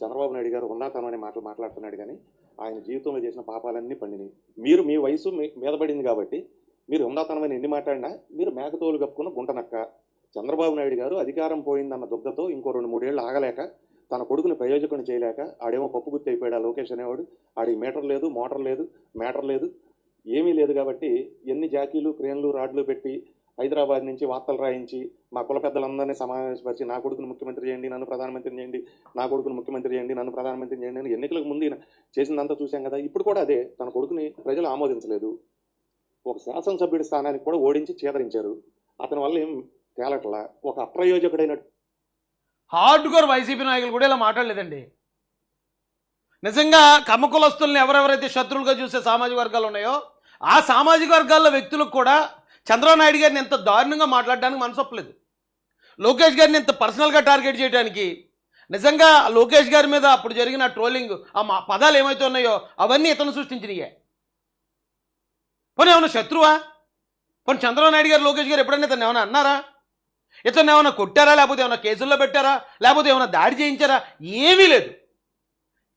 చంద్రబాబు నాయుడు గారు ఉందాతనం అనే మాటలు మాట్లాడుతున్నాడు కానీ ఆయన జీవితంలో చేసిన పాపాలన్నీ పండినాయి. మీరు మీ వయసు మీ మీద పడింది కాబట్టి మీరు ఉందాతనమైన ఎన్ని మాట్లాడినా మీరు మేకతోలు కప్పుకున్న గుంటనక్క చంద్రబాబు నాయుడు గారు అధికారం పోయిందన్న దుగ్ధతో ఇంకో రెండు మూడేళ్ళు ఆగలేక తన కొడుకుని ప్రయోజకుని చేయలేక ఆడేమో పప్పు గుర్తి అయిపోయాడు లోకేష్ అనేవాడు. ఆడికి మీటర్ లేదు మోటార్ లేదు మేటర్ లేదు ఏమీ లేదు కాబట్టి ఎన్ని జాకీలు క్రేన్లు రాడ్లు పెట్టి హైదరాబాద్ నుంచి వార్తలు రాయించి మా కుల పెద్దలందరినీ సమావేశపరిచి నా కొడుకును ముఖ్యమంత్రి చేయండి నన్ను ప్రధానమంత్రి చేయండి నా కొడుకును ముఖ్యమంత్రి చేయండి నన్ను ప్రధానమంత్రి చేయండి అని ఎన్నికలకు ముందు చేసిందంతా చూశాం కదా. ఇప్పుడు కూడా అదే తన కొడుకుని ప్రజలు ఆమోదించలేదు. ఒక శాసనసభ్యుడి స్థానానికి కూడా ఓడించి చేదరించారు. అతని వల్ల ఏం తేలట్లా? ఒక అప్రయోజకుడైన హార్డ్ కోర్ వైసీపీ నాయకులు కూడా ఇలా మాట్లాడలేదండి. నిజంగా కమకులస్తుల్ని ఎవరెవరైతే శత్రువులుగా చూసే సామాజిక వర్గాలు ఉన్నాయో ఆ సామాజిక వర్గాల వ్యక్తులకు కూడా చంద్రబాబు నాయుడు గారిని ఎంత దారుణంగా మాట్లాడడానికి మనసొప్పలేదు లోకేష్ గారిని ఎంత పర్సనల్గా టార్గెట్ చేయడానికి నిజంగా లోకేష్ గారి మీద అప్పుడు జరిగిన ట్రోలింగ్ ఆ మా పదాలు ఏమైతే ఉన్నాయో అవన్నీ ఇతను సృష్టించినయే. పోనీ ఏమైనా శత్రువా? పోనీ చంద్రబాబు నాయుడు గారు లోకేష్ గారు ఎప్పుడైనా ఇతను ఏమైనా అన్నారా? ఇతను ఏమైనా కొట్టారా? లేకపోతే ఏమైనా కేసుల్లో పెట్టారా? లేకపోతే ఏమైనా దాడి చేయించారా? ఏమీ లేదు.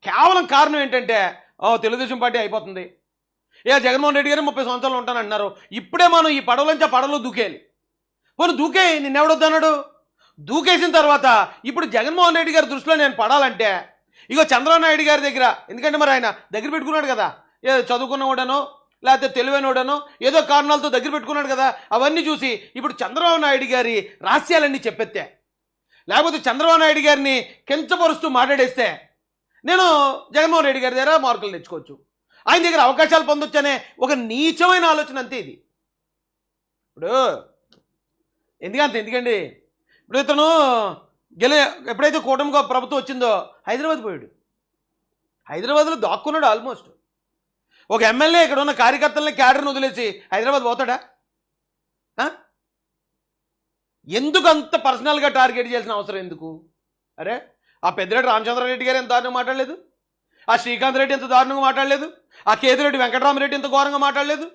కేవలం కారణం ఏంటంటే ఓ తెలుగుదేశం పార్టీ అయిపోతుంది. ఏ జగన్మోహన్ రెడ్డి గారు ముప్పై సంవత్సరాలు ఉంటానంటున్నారు. ఇప్పుడే మనం ఈ పడవలోంచి ఆ పడవలో దూకేయాలి. పోనీ దూకే నిన్నెవడొద్దన్నాడు? దూకేసిన తర్వాత ఇప్పుడు జగన్మోహన్ రెడ్డి గారి దృష్టిలో నేను పడాలంటే ఇగో చంద్రబాబు నాయుడు గారి దగ్గర ఎందుకంటే మరి ఆయన దగ్గర పెట్టుకున్నాడు కదా ఏ చదువుకున్నవాడనో లేకపోతే తెలివైనోడనో ఏదో కారణాలతో దగ్గర పెట్టుకున్నాడు కదా అవన్నీ చూసి ఇప్పుడు చంద్రబాబు నాయుడు గారి రహస్యాలన్నీ చెప్పెత్తే లేకపోతే చంద్రబాబు నాయుడు గారిని కించపరుస్తూ మాట్లాడేస్తే నేను జగన్మోహన్ రెడ్డి గారి దగ్గర మార్కులు తెచ్చుకోవచ్చు. ఆయన దగ్గర అవకాశాలు పొందొచ్చనే ఒక నీచమైన ఆలోచన అంతే ఇది. ఇప్పుడు ఎందుకంత ఎందుకండి? ఇప్పుడు ఇతను గెలి ఎప్పుడైతే కూటమి ప్రభుత్వం వచ్చిందో హైదరాబాద్ పోయాడు. హైదరాబాద్లో దాక్కున్నాడు ఆల్మోస్ట్. ఒక ఎమ్మెల్యే ఇక్కడ ఉన్న కార్యకర్తలని క్యాడర్ని వదిలేసి హైదరాబాద్ పోతాడా? ఎందుకు అంత పర్సనల్గా టార్గెట్ చేయాల్సిన అవసరం ఎందుకు? అరే ఆ పెద్దిరెడ్డి రామచంద్రారెడ్డి గారు ఎంత మాట్లాడలేదు? ఆ శ్రీకాంత్ రెడ్డి ఎంత దారుణంగా మాట్లాడలేదు? ఆ కేతిరెడ్డి వెంకటరామరెడ్డి ఎంత ఘోరంగా మాట్లాడలేదు?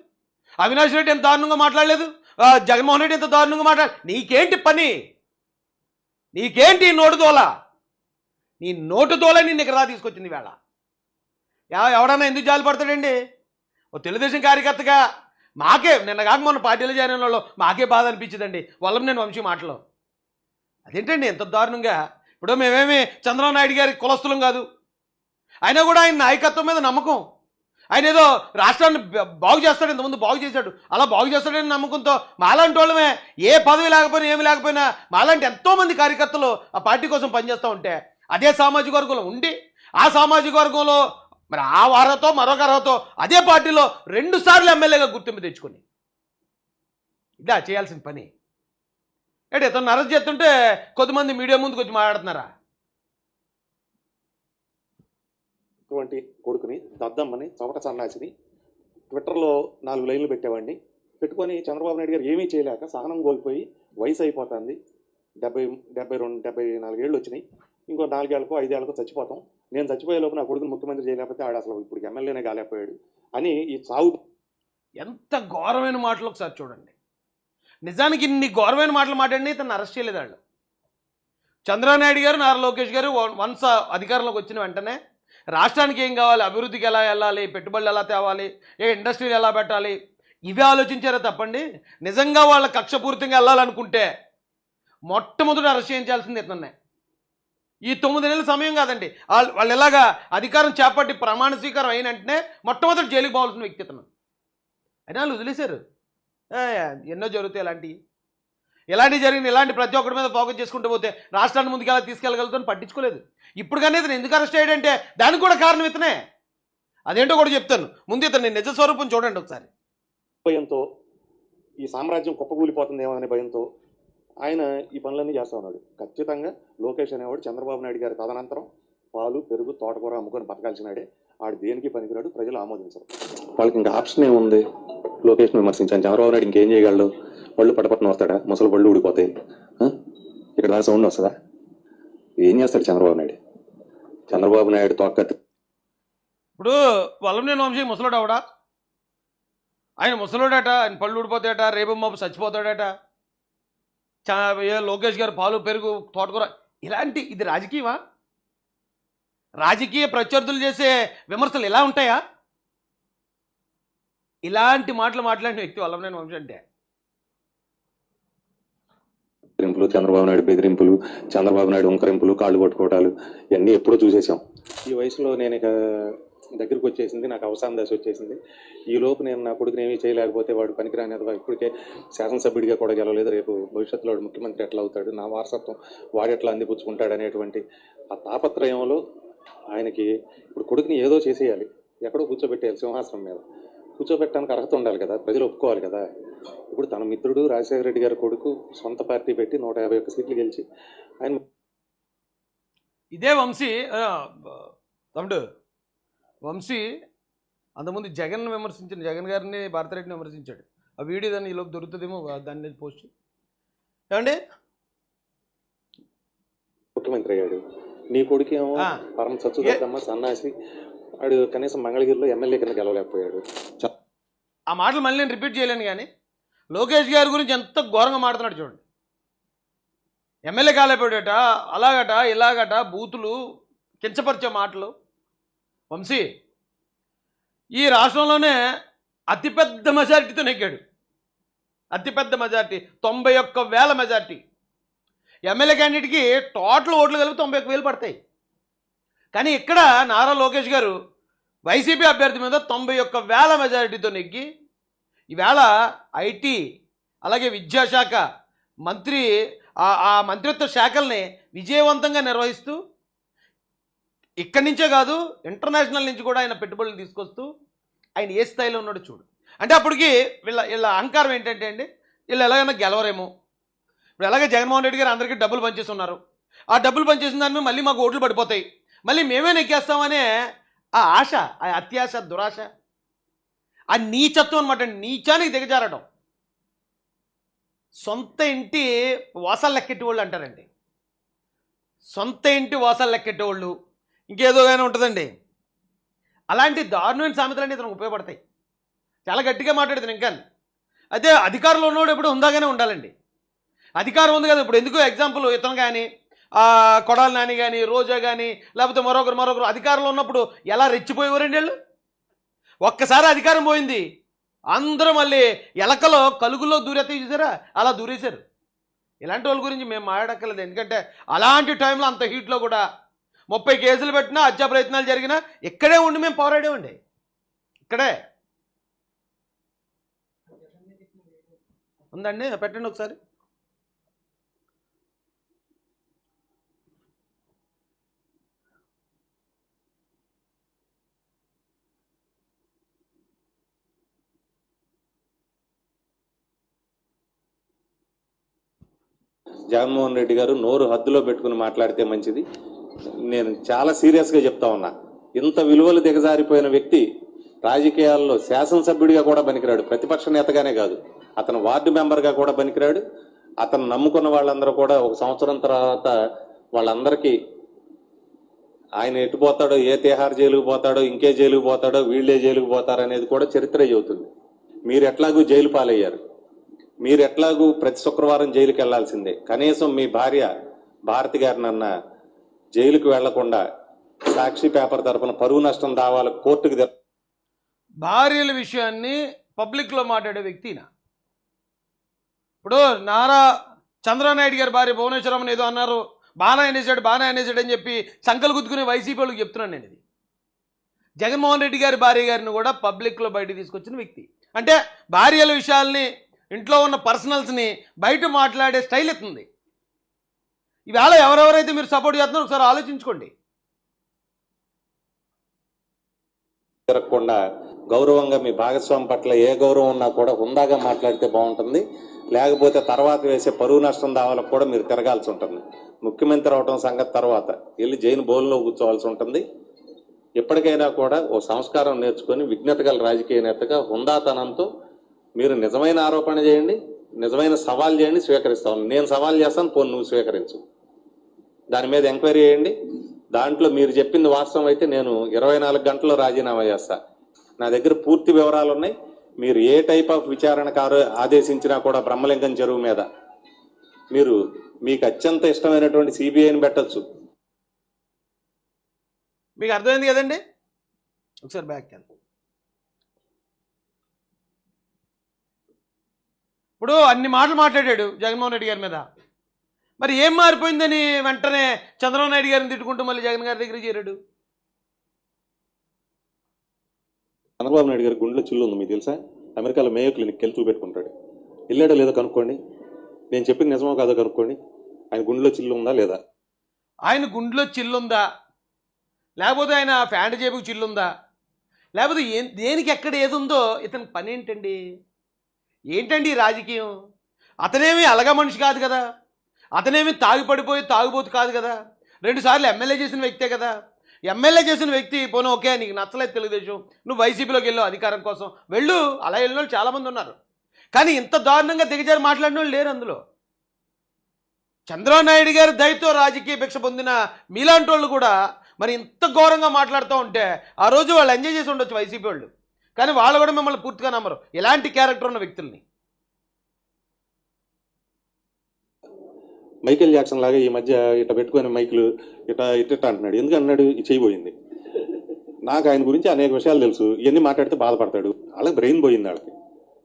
అవినాష్ రెడ్డి ఎంత దారుణంగా మాట్లాడలేదు? జగన్మోహన్ రెడ్డి ఎంత దారుణంగా మాట్లాడ నీకేంటి పని? నీకేంటి నోటుదోల నోటు నీ నోటు దోల నిన్ను ఇక్కడ రా తీసుకొచ్చింది వేళ ఎవడన్నా ఎందుకు జాలి పడతాడండి? ఓ తెలుగుదేశం కార్యకర్తగా మాకే నిన్న కాక మొన్న పార్టీలో చేరిన వాళ్ళు మాకే బాధ అనిపించిందండి. వాళ్ళం నేను వంశీ మాటలో. అదేంటండి ఎంత దారుణంగా? ఇప్పుడు మేమేమి చంద్రబాబు నాయుడు గారి కులస్తులం కాదు. అయినా కూడా ఆయన నాయకత్వం మీద నమ్మకం. ఆయన ఏదో రాష్ట్రాన్ని బాగు చేస్తాడు ఇంతకుముందు బాగు చేశాడు. అలా బాగు చేస్తాడని నమ్మకంతో మాలాంటి వాళ్ళమే ఏ పదవి లేకపోయినా ఏమి లేకపోయినా మాలాంటి ఎంతోమంది కార్యకర్తలు ఆ పార్టీ కోసం పనిచేస్తూ ఉంటే అదే సామాజిక వర్గంలో ఉండి ఆ సామాజిక వర్గంలో మరి ఆ వారతో మరొక అర్హతో అదే పార్టీలో రెండు సార్లు ఎమ్మెల్యేగా గుర్తింపు తెచ్చుకొని. ఇదా చేయాల్సిన పని. అంటే ఇతను అరెస్ట్ చేస్తుంటే కొద్దిమంది మీడియా ముందుకు వచ్చి మాట్లాడుతున్నారా? అటువంటి కొడుకుని దద్దమ్మని చవట సన్నాసిని ట్విట్టర్లో నాలుగు లైన్లు పెట్టేవాడిని. పెట్టుకొని చంద్రబాబు నాయుడు గారు ఏమీ చేయలేక సహనం కోల్పోయి వయసు అయిపోతుంది. డెబ్బై డెబ్బై రెండు డెబ్బై నాలుగేళ్ళు వచ్చినాయి. ఇంకో నాలుగేళ్ళకు ఐదేళ్ళకు చచ్చిపోతాం. నేను చచ్చిపోయే లోపు నా కొడుకుని ముఖ్యమంత్రి చేయలేకపోతే ఆడు అసలు ఇప్పుడు ఎమ్మెల్యేనే కాలేకపోయాడు అని ఈ సాగు ఎంత ఘోరమైన మాటలు ఒకసారి చూడండి. నిజానికి ఇన్ని ఘోరమైన మాటలు మాట్లాడి ఇతను అరెస్ట్ చేయలేదు వాళ్ళు. చంద్రబాబు నాయుడు గారు నారా లోకేష్ గారు వన్స్ అధికారంలోకి వచ్చిన వెంటనే రాష్ట్రానికి ఏం కావాలి? అభివృద్ధికి ఎలా వెళ్ళాలి? పెట్టుబడులు ఎలా తేవాలి? ఏ ఇండస్ట్రీలు ఎలా పెట్టాలి? ఇవే ఆలోచించారా తప్పండి. నిజంగా వాళ్ళ కక్షపూరితంగా వెళ్ళాలనుకుంటే మొట్టమొదటి అరెస్ట్ చేయించాల్సింది ఇతన్నే. ఈ తొమ్మిది నెలల సమయం కాదండి. వాళ్ళు వాళ్ళు ఎలాగా అధికారం చేపట్టి ప్రమాణ స్వీకారం అయిన వెంటనే మొట్టమొదటి జైలుకి పోవాల్సిన వ్యక్తి ఇతను. అయినా వాళ్ళు వదిలేశారు. ఎన్నో జరుగుతాయి ఇలాంటివి ఇలాంటివి జరిగిన ఇలాంటి ప్రతి ఒక్కరి మీద ఫోకస్ చేసుకుంటూ పోతే రాష్ట్రాన్ని ముందుకు ఎలా తీసుకెళ్ళగలుగుతాను పట్టించుకోలేదు. ఇప్పుడు కానీ ఇతను ఎందుకు అరెస్ట్ అయ్యాడంటే దానికి కూడా కారణం ఇతనే. అదేంటో కూడా చెప్తాను. ముందు ఇతను నిజ స్వరూపం చూడండి ఒకసారి. భయంతో ఈ సామ్రాజ్యం కుప్పకూలిపోతుందేమో అనే భయంతో ఆయన ఈ పనులన్నీ చేస్తా ఉన్నాడు. ఖచ్చితంగా లోకేష్ అనేవాడు చంద్రబాబు నాయుడు గారి తదనంతరం పాలు పెరుగు తోటకూర అమ్ముకొని బతకాల్సినాడే. ఆడు దేనికి పనికిరాడు? ప్రజలు ఆమోదించరు. వాళ్ళకి ఇంకా ఆప్షన్ ఏముంది? లోకేష్ విమర్శించాను చంద్రబాబు నాయుడు ఇంకేం చేయగలడు? పళ్ళు పటపట్న వస్తాడా? ముసలి పళ్ళు ఊడిపోతాయి? ఇక్కడ దాని సౌండ్ వస్తుందా? ఏం చేస్తాడు చంద్రబాబు నాయుడు? చంద్రబాబు నాయుడు తోక ఇప్పుడు వల్లంనేని వంశీ ముసలోడు అవడా ఆయన ముసలోడట ఆయన పళ్ళు ఊడిపోతాడట రేపు మాపు చచ్చిపోతాడట. లోకేష్ గారు పాలు పెరుగు తోటకూర ఇలాంటి ఇది రాజకీయమా? రాజకీయ ప్రత్యర్థులు చేసే విమర్శలు ఇలా ఉంటాయా? ఇలాంటి మాటలు మాట్లాడిన వ్యక్తి వల్లభనేని వంశీ అంటే? బెదిరింపులు చంద్రబాబు నాయుడు బెదిరింపులు చంద్రబాబు నాయుడు ఉంకరింపులు కాళ్ళు పట్టుకోవటాలు ఇవన్నీ ఎప్పుడో చూసేసాం ఈ వయసులో నేను ఇక దగ్గరికి వచ్చేసింది నాకు అవసాన దశ వచ్చేసింది. ఈ లోపు నేను నా కొడుకుని ఏమీ చేయలేకపోతే వాడు పనికిరాని అథవా ఇప్పటికే శాసనసభ్యుడిగా కూడా గెలవలేదు. రేపు భవిష్యత్తులో వాడు ముఖ్యమంత్రి ఎట్లా అవుతాడు? నా వారసత్వం వాడు ఎట్లా అందిపుచ్చుకుంటాడు అనేటువంటి ఆ తాపత్రయంలో ఆయనకి ఇప్పుడు కొడుకుని ఏదో చేసేయాలి. ఎక్కడో కూర్చోబెట్టేయాలి సింహాసనం మీద. కూర్చోబెట్టడానికి అర్హత ఉండాలి కదా ప్రజలు ఒప్పుకోవాలి కదా. ఇప్పుడు తన మిత్రుడు రాజశేఖర రెడ్డి గారి కొడుకు సొంత పార్టీ పెట్టి నూట యాభై ఒక్క సీట్లు గెలిచి ఆయన ఇదే వంశీ తమ్ముడు వంశీ అంతకుముందు జగన్ విమర్శించిన జగన్ గారిని భారతరెడ్డిని విమర్శించాడు. ఆ వీడియో దాన్ని ఈలోపు దొరుకుతుందేమో దాన్ని పోస్ట్. ఏమండి? ముఖ్యమంత్రి అయ్యాడు. నీ కొడుకేమో. పరమ సచ్చుదమ్మ సన్నాసి. వాడు కనీసం మంగళగిరిలో ఎమ్మెల్యే కింద గెలవలేకపోయాడు. ఆ మాటలు మళ్ళీ నేను రిపీట్ చేయలేను కానీ లోకేష్ గారి గురించి ఎంత ఘోరంగా మాడుతున్నాడు చూడండి. ఎమ్మెల్యే కాలేపోయాడట అలాగట ఇలాగట బూతులు కించపరిచే మాటలు. వంశీ ఈ రాష్ట్రంలోనే అతిపెద్ద మెజారిటీతో నెగ్గాడు. అతిపెద్ద మెజారిటీ తొంభై ఒక్క వేల మెజారిటీ ఎమ్మెల్యే క్యాండిడేట్కి టోటల్ ఓట్లు కలిపి తొంభై ఒక్క వేలు పడతాయి. కానీ ఇక్కడ నారా లోకేష్ గారు వైసీపీ అభ్యర్థి మీద తొంభై ఒక్క వేల మెజారిటీతో నెగ్గి ఈవేళ ఐటీ అలాగే విద్యాశాఖ మంత్రి ఆ- ఆ మంత్రిత్వ శాఖల్ని విజయవంతంగా నిర్వహిస్తూ ఇక్కడి నుంచే కాదు ఇంటర్నేషనల్ నుంచి కూడా ఆయన పెట్టుబడులు తీసుకొస్తూ ఆయన ఏ స్థాయిలో ఉన్నాడో చూడు. అంటే అప్పటికి వీళ్ళ వీళ్ళ అహంకారం ఏంటంటే అండి వీళ్ళు ఎలాగైనా గెలవరేమో. ఇప్పుడు ఎలాగే జగన్మోహన్ రెడ్డి గారు అందరికీ డబ్బులు పంచేసి ఆ డబ్బులు పంచేసిన దాని మీద మళ్ళీ మాకు ఓట్లు పడిపోతాయి. మళ్ళీ మేమే నెక్కేస్తామనే ఆ ఆశ ఆ అత్యాశ దురాశ ఆ నీచత్వం అనమాట నీచానికి దిగజారడం. సొంత ఇంటి వాసాలు లెక్కెట్టేవాళ్ళు అంటారండి. సొంత ఇంటి వాసాలు లెక్కెట్టేవాళ్ళు. ఇంకేదో కానీ ఉంటుందండి. అలాంటి దారుణమైన సామెతలన్నీ ఇతను ఉపయోగపడతాయి. చాలా గట్టిగా మాట్లాడుతాను ఇంకా అయితే అధికారంలో ఉన్నవాడు ఎప్పుడు ఉందాగానే ఉండాలండి. అధికారం ఉంది కదా ఇప్పుడు. ఎందుకు ఎగ్జాంపుల్ ఇతను కానీ కొడాలి నాని కానీ రోజా కానీ లేకపోతే మరొకరు మరొకరు అధికారంలో ఉన్నప్పుడు ఎలా రెచ్చిపోయేవారండి వాళ్ళు? ఒక్కసారి అధికారం పోయింది. అందరూ మళ్ళీ ఎలకలో కలుగులో దూరెత్తే చూసారా? అలా దూరేశారు. ఇలాంటి వాళ్ళ గురించి మేము మాట్లాడక్కర్లేదు. ఎందుకంటే అలాంటి టైంలో అంత హీట్లో కూడా ముప్పై కేసులు పెట్టినా హత్యా ప్రయత్నాలు జరిగినా ఇక్కడే ఉండి మేము పోరాడేమండి ఇక్కడే. ఉందండి పెట్టండి ఒకసారి. జగన్మోహన్ రెడ్డి గారు నోరు హద్దులో పెట్టుకుని మాట్లాడితే మంచిది. నేను చాలా సీరియస్గా చెప్తా ఉన్నా. ఇంత విలువలు దిగజారిపోయిన వ్యక్తి రాజకీయాల్లో శాసనసభ్యుడిగా కూడా పనికిరాడు. ప్రతిపక్ష నేతగానే కాదు. అతను వార్డు మెంబర్గా కూడా పనికిరాడు. అతను నమ్ముకున్న వాళ్ళందరూ కూడా ఒక సంవత్సరం తర్వాత వాళ్ళందరికీ ఆయన ఎటు పోతాడో ఏ తిహార్ జైలుకు పోతాడో ఇంకే జైలుకు పోతాడో వీళ్ళే జైలుకు పోతారనేది కూడా చరిత్ర చెబుతుంది. మీరు ఎట్లాగూ జైలు పాలయ్యారు. మీరు ఎట్లాగూ ప్రతి శుక్రవారం జైలుకి వెళ్ళాల్సిందే. కనీసం మీ భార్య భారతి గారినన్న జైలుకు వెళ్ళకుండా సాక్షి పేపర్ తరఫున పరువు నష్టం దావాల కోర్టుకు భార్యల విషయాన్ని పబ్లిక్లో మాట్లాడే వ్యక్తినా? ఇప్పుడు నారా చంద్రనాయుడు గారి భార్య భువనేశ్వరం ఏదో అన్నారు. బాగా అనేసాడు బాగా అనేసాడు అని చెప్పి సంకలు గుద్దుకునే వైసీపీ వాళ్ళకి చెప్తున్నాను నేను ఇది. జగన్మోహన్ రెడ్డి గారి భార్య గారిని కూడా పబ్లిక్లో బయట తీసుకొచ్చిన వ్యక్తి. అంటే భార్యల విషయాల్ని ఇంట్లో ఉన్న పర్సనల్స్ని బయట మాట్లాడే స్టైల్ ఎత్తుంది. ఈవేళ ఎవరెవరైతే మీరు సపోర్ట్ చేస్తున్నారో ఒకసారి ఆలోచించుకోండి. తిరగకుండా గౌరవంగా మీ భాగస్వామి పట్ల ఏ గౌరవం ఉన్నా కూడా హుందాగా మాట్లాడితే బాగుంటుంది. లేకపోతే తర్వాత వేసే పరువు నష్టం దావాలకు కూడా మీరు తిరగాల్సి ఉంటుంది. ముఖ్యమంత్రి అవటం సంగతి తర్వాత వెళ్ళి జైలు బోల్లో కూర్చోవాల్సి ఉంటుంది. ఎప్పటికైనా కూడా ఓ సంస్కారం నేర్చుకొని విఘ్నత గల రాజకీయ నేతగా హుందాతనంతో మీరు నిజమైన ఆరోపణ చేయండి నిజమైన సవాల్ చేయండి స్వీకరిస్తాను నేను సవాల్ చేస్తాను పోను నువ్వు స్వీకరించు. దాని మీద ఎంక్వైరీ చేయండి. దాంట్లో మీరు చెప్పింది వాస్తవం అయితే నేను ఇరవై నాలుగు గంటల్లో రాజీనామా చేస్తా. నా దగ్గర పూర్తి వివరాలు ఉన్నాయి. మీరు ఏ టైప్ ఆఫ్ విచారణకు ఆదేశించినా కూడా బ్రహ్మలింగం చెరువు మీద. మీరు మీకు అత్యంత ఇష్టమైనటువంటి సిబిఐని పెట్టొచ్చు. మీకు అర్థమైంది కదండి? ఒకసారి బ్యాక్ ఇప్పుడు అన్ని మాటలు మాట్లాడాడు జగన్మోహన్ రెడ్డి గారి మీద. మరి ఏం మారిపోయిందని వెంటనే చంద్రబాబు నాయుడు గారిని తిట్టుకుంటూ మళ్ళీ జగన్ గారి దగ్గర చేరాడు? చంద్రబాబు నాయుడు గారి గుండెలో చిల్లు ఉంది మీకు తెలుసా? అమెరికాలో మేయో క్లినిక్ వెళ్ళి చూపెట్టుకుంటాడు. వెళ్ళాడో లేదో కనుక్కోండి. నేను చెప్పింది నిజమో కాదో కనుక్కోండి. ఆయన గుండెలో చిల్లు ఉందా లేదా? ఆయన గుండెలో చిల్లుందా లేకపోతే ఆయన ఫ్యాంట్ జేబుకి చిల్లుందా లేకపోతే ఏ దేనికి ఎక్కడ ఏది ఉందో? ఇతనికి పని ఏంటండి? ఏంటండి రాజకీయం? అతనేమి అలగా మనిషి కాదు కదా? అతనేమి తాగుపడిపోయి తాగుబోతు కాదు కదా? రెండుసార్లు ఎమ్మెల్యే చేసిన వ్యక్తే కదా? ఎమ్మెల్యే చేసిన వ్యక్తి పోనీ ఓకే నీకు నచ్చలేదు తెలుగుదేశం నువ్వు వైసీపీలోకి వెళ్ళు అధికారం కోసం. వెళ్ళు అలా వెళ్ళిన వాళ్ళు చాలామంది ఉన్నారు. కానీ ఇంత దారుణంగా దిగజారి మాట్లాడిన వాళ్ళు లేరు అందులో. చంద్రబాబు నాయుడు గారి దయతో రాజకీయ భిక్ష పొందిన మీలాంటి వాళ్ళు కూడా మరి ఇంత ఘోరంగా మాట్లాడుతూ ఉంటే ఆ రోజు వాళ్ళు ఎంజాయ్ చేసి ఉండొచ్చు వైసీపీ వాళ్ళు. కానీ వాళ్ళు కూడా మిమ్మల్ని పూర్తిగా నమ్మరు. ఎలాంటి క్యారెక్టర్ ఉన్న వ్యక్తుల్ని? మైకేల్ జాక్సన్ లాగా ఈ మధ్య ఇట్లా పెట్టుకొని మైకులు ఇట్లా ఇట్ట అంటున్నాడు. ఎందుకు అన్నాడు? చేయబోయింది నాకు ఆయన గురించి అనేక విషయాలు తెలుసు. ఇవన్నీ మాట్లాడితే బాధపడతాడు. వాళ్ళకి బ్రెయిన్ పోయింది వాళ్ళకి.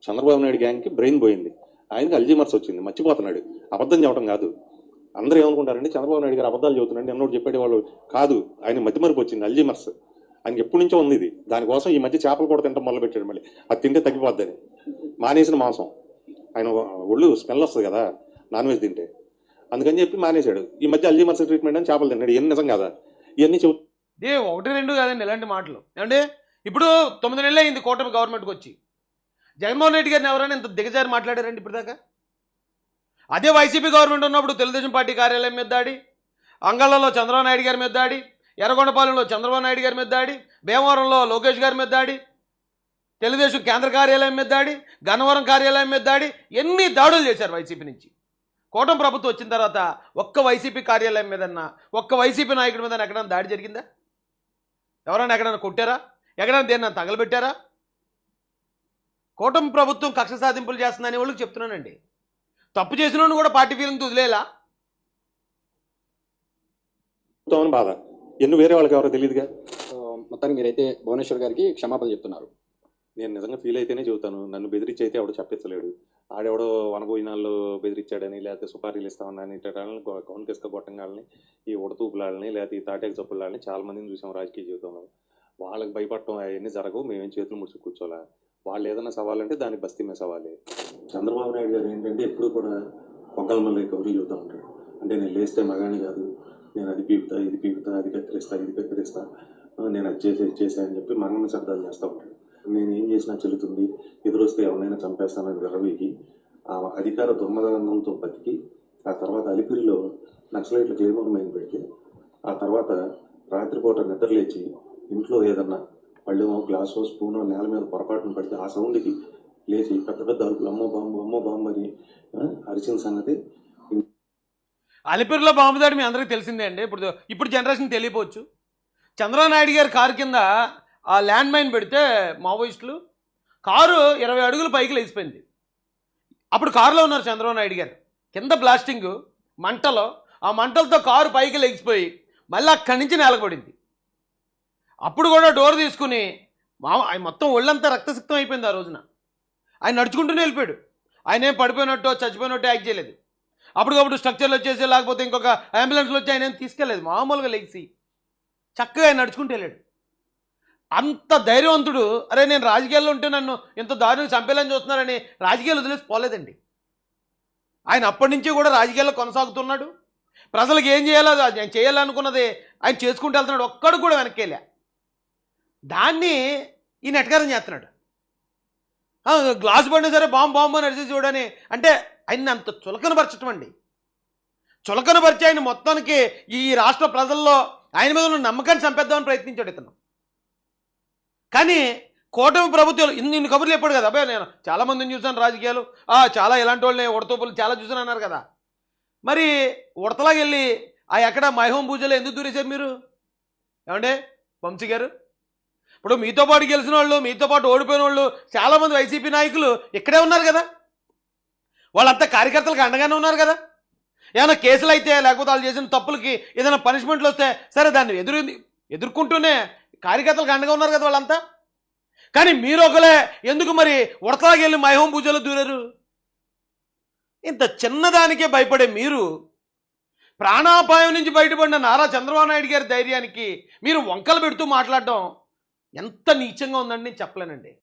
చంద్రబాబు నాయుడు గ్యాంగ్కి బ్రెయిన్ పోయింది. ఆయనకి అల్జీమర్స్ వచ్చింది. మర్చిపోతున్నాడు. అబద్ధం చెప్పడం కాదు. అందరూ ఏమనుకుంటారండి? చంద్రబాబు నాయుడు గారు అబద్ధాలు చెబుతున్నాడు. ఎన్నోడు చెప్పేటి వాళ్ళు కాదు. ఆయన మతిమరుపు వచ్చింది. అల్జీమర్స్ ఆయన ఎప్పటి నుంచో ఉంది ఇది. దానికోసం ఈ మధ్య చేపలు కూడా తింటాం మొదలుపెట్టాడు మళ్ళీ. అది తింటే తగ్గిపోద్దని. మానేసిన మాంసం. ఆయన ఒళ్ళు స్మెల్ వస్తుంది కదా నాన్ వెజ్ తింటే. అందుకని చెప్పి మానేశాడు. ఈ మధ్య అల్జీమర్స్ ట్రీట్మెంట్ అని చేపలు తిన్నాడు. ఇవన్నీ నిజం కదా? ఇవన్నీ చెబుతూ ఏ ఒకటి రెండు కాదండి ఇలాంటి మాటలు. ఏమంటే ఇప్పుడు తొమ్మిది నెలలు అయింది కూటమి గవర్నమెంట్కి వచ్చి. జగన్మోహన్ రెడ్డి గారిని ఎవరైనా ఇంత దిగజారి మాట్లాడారండి ఇప్పటిదాకా? అదే వైసీపీ గవర్నమెంట్ ఉన్నప్పుడు తెలుగుదేశం పార్టీ కార్యాలయం మీద దాడి అంగళ్ళలో చంద్రబాబు నాయుడు గారి మీద దాడి ఎర్రగొండపాలెంలో చంద్రబాబు నాయుడు గారి మీద దాడి భీమవరంలో లోకేష్ గారి మీద దాడి తెలుగుదేశం కేంద్ర కార్యాలయం మీద దాడి గన్నవరం కార్యాలయం మీద దాడి ఎన్ని దాడులు చేశారు వైసీపీ నుంచి? కూటమి ప్రభుత్వం వచ్చిన తర్వాత ఒక్క వైసీపీ కార్యాలయం మీదన్నా ఒక్క వైసీపీ నాయకుడి మీద ఎక్కడైనా దాడి జరిగిందా? ఎవరైనా ఎక్కడైనా కొట్టారా? ఎక్కడైనా దేన్న తగలబెట్టారా? కూటమి ప్రభుత్వం కక్ష సాధింపులు చేస్తుందని వాళ్ళకి చెప్తున్నానండి. తప్పు చేసిన కూడా పార్టీ ఫీలింగ్ వదిలేలా బాధ. ఎన్ని వేరే వాళ్ళకి ఎవరో తెలియదుగా మొత్తానికి మీరైతే భువనేశ్వర్ గారికి క్షమాపణ చెప్తున్నారు. నేను నిజంగా ఫీల్ అయితేనే చెబుతాను. నన్ను బెదిరించి అయితే ఎవడో చెప్పించలేడు ఆడెవడో వనభోజనాల్లో బెదిరించాడని లేకపోతే సుపారీలు ఇస్తామని ఇట్టడాలని కౌన్ కిస్క గొట్టంగాలని ఈ ఉడతూపులాలని లేకపోతే ఈ తాటేక చప్పులని చాలా మందిని చూసాం రాజకీయ జీవితంలో. వాళ్ళకి భయపడటం అవన్నీ జరగవు. మేమేం చేతులు ముడుచు కూర్చోలే వాళ్ళు ఏదైనా సవాలంటే దానికి బస్తీ మీద సవాలే. చంద్రబాబు నాయుడు గారు ఏంటంటే ఎప్పుడు కూడా పొంగల్ మళ్ళీ కౌరీ చెబుతూ ఉంటాడు. అంటే నేను లేస్తే మగాని కాదు. నేను అది పీపుతా ఇది పీపుతా అది కత్తిరిస్తా ఇది కత్తిరిస్తా నేను అది చేసే చేసా అని చెప్పి మనల్ని శబ్దాలు చేస్తూ ఉంటాడు. నేను ఏం చేసినా చెల్లుతుంది. ఎదురొస్తే ఎవరినైనా చంపేస్తానని విరవీకి ఆ అధికార దుర్మదంతో బతికి ఆ తర్వాత అలిపిరిలో నక్సలైట్లు క్లేమర్ మైన్ పెడితే ఆ తర్వాత రాత్రిపూట నిద్రలేచి ఇంట్లో ఏదన్నా పళ్ళెమో గ్లాసో స్పూనో నేల మీద పొరపాటున పడితే ఆ సౌండ్కి లేచి పెద్ద పెద్ద అరుపులు అమ్మో బాంబు అమ్మో బాంబు అని అరిచిన సంగతి అలిపిరిలో బాంబు దాడి మీ అందరికీ తెలిసిందే అండి. ఇప్పుడు ఇప్పుడు జనరేషన్ తెలియపోవచ్చు. చంద్రబాబు నాయుడు గారి కారు కింద ఆ ల్యాండ్ మైన్ పెడితే మావోయిస్టులు కారు ఇరవై అడుగులు పైకి లేచిపోయింది. అప్పుడు కారులో ఉన్నారు చంద్రబాబు నాయుడు గారు. కింద బ్లాస్టింగ్ మంటలో ఆ మంటలతో కారు పైకి లేచిపోయి మళ్ళీ అక్కడి నుంచి నేలకబడింది అప్పుడు కూడా డోర్ తీసుకుని మా ఆయన మొత్తం ఒళ్ళంతా రక్తసిక్తం అయిపోయింది ఆ రోజున. ఆయన నడుచుకుంటూనే వెళ్ళిపోయాడు. ఆయన ఏం పడిపోయినట్టు చచ్చిపోయినట్టు యాక్ట్ చేయలేదు. అప్పటికప్పుడు స్ట్రక్చర్లు వచ్చేసి లేకపోతే ఇంకొక అంబులెన్స్లో వచ్చి ఆయన ఏం తీసుకెళ్ళలేదు. మామూలుగా లెగిసి చక్కగా ఆయన నడుచుకుంటూ వెళ్ళాడు. అంత ధైర్యవంతుడు అరే నేను రాజకీయాల్లో ఉంటే నన్ను ఇంత దారుణం చంపేయాలని చూస్తున్నారని రాజకీయాలు వదిలేసి పోలేదండి. ఆయన అప్పటి నుంచి కూడా రాజకీయాల్లో కొనసాగుతున్నాడు. ప్రజలకు ఏం చేయాలో ఆయన చేయాలనుకున్నది ఆయన చేసుకుంటూ వెళ్తున్నాడు. ఒక్కడు కూడా వెనక్కేలే దాన్ని ఈయన ఎటకారం చేస్తున్నాడు. గ్లాస్ పడినా సరే బాంబు బాంబు అని అరిచి చూడని అంటే ఆయన్ని అంత చులకనపరచటం అండి. చులకనపరిచి ఆయన మొత్తానికి ఈ రాష్ట్ర ప్రజల్లో ఆయన మీద ఉన్న నమ్మకాన్ని చంపేద్దామని ప్రయత్నించాడు ఇతను. కానీ కూటమి ప్రభుత్వాలు ఇన్ని ఇన్ని కబుర్లు చెప్పాడు కదా. అబ్బాయి నేను చాలా మందిని చూశాను రాజకీయాలు. ఆ, చాలా ఇలాంటి వాళ్ళని ఉడతోపులు చాలా చూశాను అన్నారు కదా. మరి ఉడతలాగా వెళ్ళి ఆ ఎక్కడ మైహోం పూజలో ఎందుకు దూరేశారు మీరు? ఏమండే? వంశీ గారు? ఇప్పుడు మీతో పాటు గెలిచిన వాళ్ళు మీతో పాటు ఓడిపోయిన వాళ్ళు చాలామంది వైసీపీ నాయకులు ఇక్కడే ఉన్నారు కదా. వాళ్ళంతా కార్యకర్తలకు అండగానే ఉన్నారు కదా. ఏమైనా కేసులు అయితే లేకపోతే వాళ్ళు చేసిన తప్పులకి ఏదైనా పనిష్మెంట్లు వస్తే సరే దాన్ని ఎదురు ఎదుర్కొంటూనే కార్యకర్తలకు అండగా ఉన్నారు కదా వాళ్ళంతా. కానీ మీరు ఒకలే ఎందుకు మరి ఉడతలాగి వెళ్ళి మైహోం పూజలో దూరారు? ఇంత చిన్నదానికే భయపడే మీరు ప్రాణాపాయం నుంచి బయటపడిన నారా చంద్రబాబు నాయుడు గారి ధైర్యానికి మీరు వంకలు పెడుతూ మాట్లాడడం ఎంత నీచంగా ఉందని నేను చెప్పలేనండి.